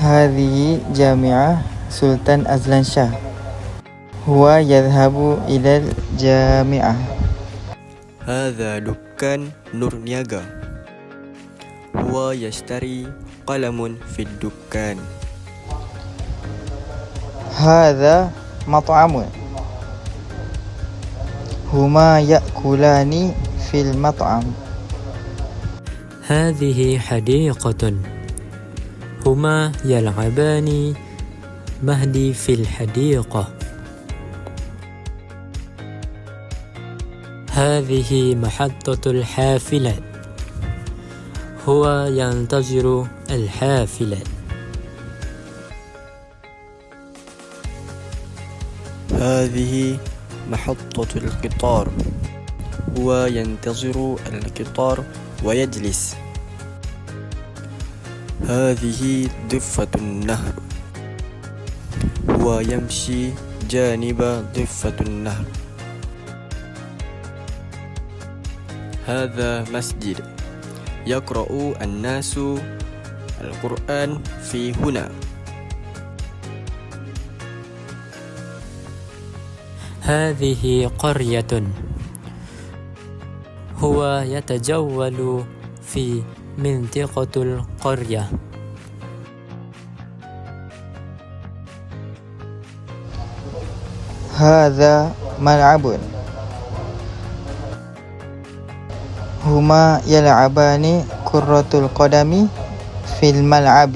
هذه جامعة سلطان أزلان شاه هو يذهب إلى الجامعة هذا دكان نور نياغا هو يشتري قلم في الدكان هذا مطعم هما يأكلان في المطعم هذه حديقة هما يلعبان. مهدي في الحديقة. هذه محطة الحافلة. هو ينتظر الحافلة. هذه محطة القطار. هو ينتظر القطار ويجلس. هذه ضفة النهر. هو يمشي جانب ضفة النهر. هذا مسجد. يقرأ الناس القرآن في هنا. هذه قرية. هو يتجول في منطقة القرية هذا ملعب هما يلعبان كرة القدم في الملعب